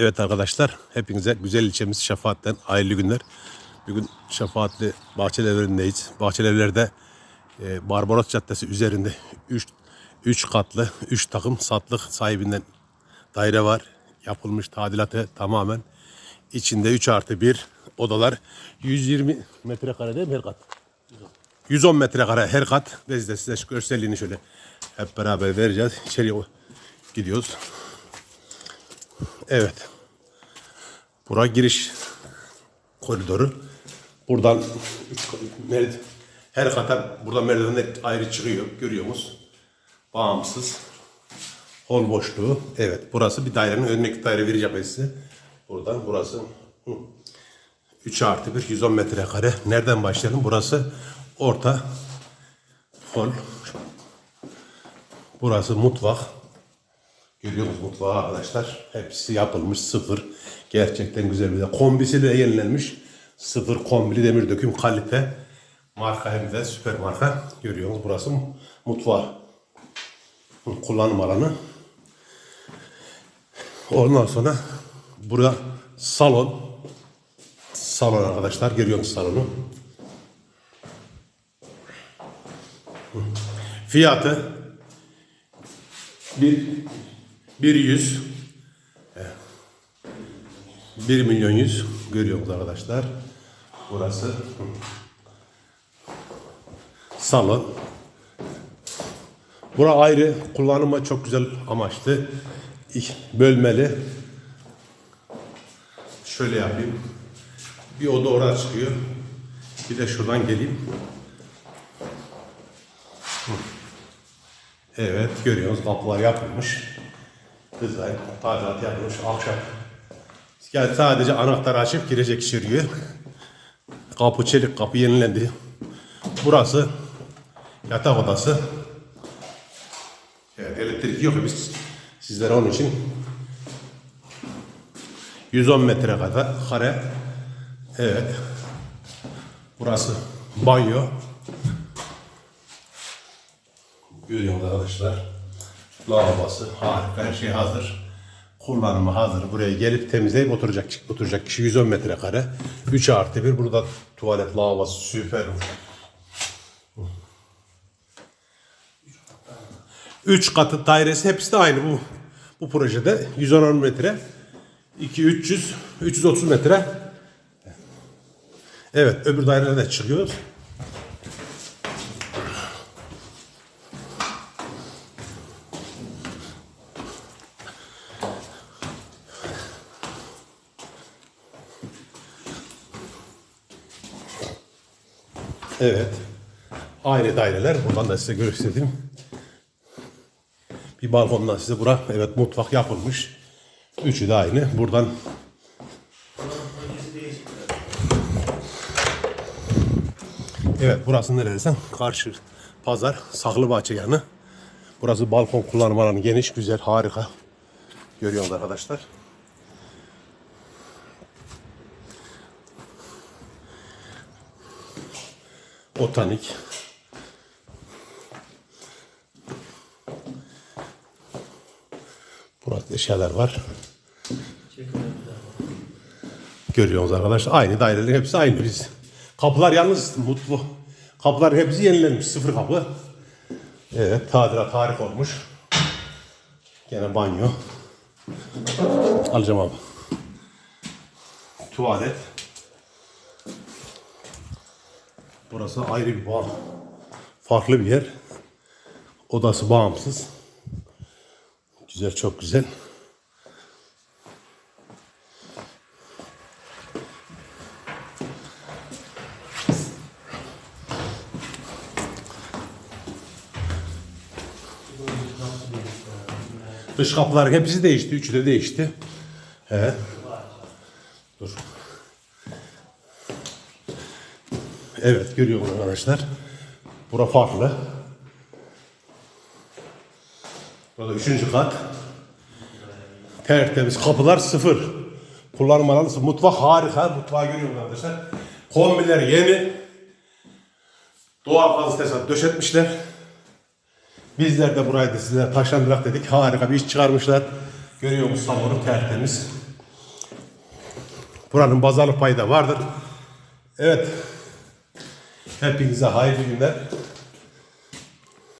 Evet arkadaşlar, hepinize güzel ilçemiz Şefaat'ten hayırlı günler. Bugün Şefaatli Bahçelievlerindeyiz. Bahçelievler'de e, Barbaros Caddesi üzerinde 3 3 katlı 3 takım satlık sahibinden daire var. Yapılmış tadilatı tamamen. İçinde 3 artı 1 odalar 120 metrekare değil mi her kat? 110 metrekare her kat. Biz de size şu görselliğini şöyle hep beraber vereceğiz. İçeriye gidiyoruz. Evet. Bura giriş koridoru. Buradan her kata burada merdivenler ayrı çıkıyor. Görüyorsunuz. Bağımsız. Hol boşluğu. Evet. Burası bir dairenin önündeki daire vereceğim size. Buradan burası. Hı. 3 artı 1 110 metrekare. Nereden başlayalım? Burası orta hol. Burası mutfak. Görüyorsunuz mutfağı arkadaşlar. Hepsi yapılmış sıfır. Gerçekten güzel bir de. Kombisi de yenilenmiş. Sıfır kombili demir döküm kalite. Marka hem de süper marka. Görüyorsunuz burası mutfağı. Kullanım alanı. Ondan sonra burada salon. Salon arkadaşlar. Görüyorsunuz salonu. Fiyatı bir bir yüz bir milyon yüz görüyoruz arkadaşlar. Burası salon. Bura ayrı kullanıma çok güzel amaçlı. Bölmeli. Şöyle yapayım. Bir oda oraya çıkıyor. Bir de şuradan geleyim. Evet görüyoruz kapılar yapılmış. Dizayn, tadilat yapılmış ahşap. Yani sadece anahtarı açıp girecek içeriye. Kapı çelik kapı yenilendi. Burası yatak odası. Evet, elektrik yok biz sizlere onun için 110 metre kadar kare. Evet. Burası banyo. Görüyorsunuz arkadaşlar. Lavabosu harika, her şey hazır. Kullanımı hazır. Buraya gelip temizleyip oturacak oturacak kişi 110 metrekare. 3 artı 1. Burada tuvalet lavabosu süper. 3 katı dairesi hepsi de aynı bu bu projede 110 metre 2 300 330 metre Evet öbür dairelere çıkıyoruz. Evet. Aynı daireler. Buradan da size göstereyim. Bir balkondan size bura. Evet mutfak yapılmış. Üçü de aynı. Buradan Evet burası neresi? Karşı pazar Saklıbahçe yanı. Burası balkon kullanım alanı geniş, güzel, harika. Görüyorsunuz arkadaşlar. Botanik. Burada eşyalar var. Görüyorsunuz arkadaşlar. Aynı dairelerin hepsi aynı biz. Kapılar yalnız mutlu. Kapılar hepsi yenilenmiş. Sıfır kapı. Evet tadilat harika olmuş. Gene banyo. Alacağım abi. Tuvalet. Burası ayrı bir bağ. Farklı bir yer. Odası bağımsız. Güzel, çok güzel. Dış kapılar hepsi değişti. Üçü de değişti. He. Dur. Evet görüyorsunuz arkadaşlar. Bura farklı. Burada üçüncü kat. Tertemiz kapılar sıfır. Kullanım alanı. Mutfak harika. Mutfağı görüyorsunuz arkadaşlar. Kombiler yeni. Doğal tesisat döşetmişler. Bizler de burayı da size taşlandırak dedik. Harika bir iş çıkarmışlar. Görüyor musunuz salonu tertemiz. Buranın pazarlık payı da vardır. Evet. Hepinize hayırlı günler.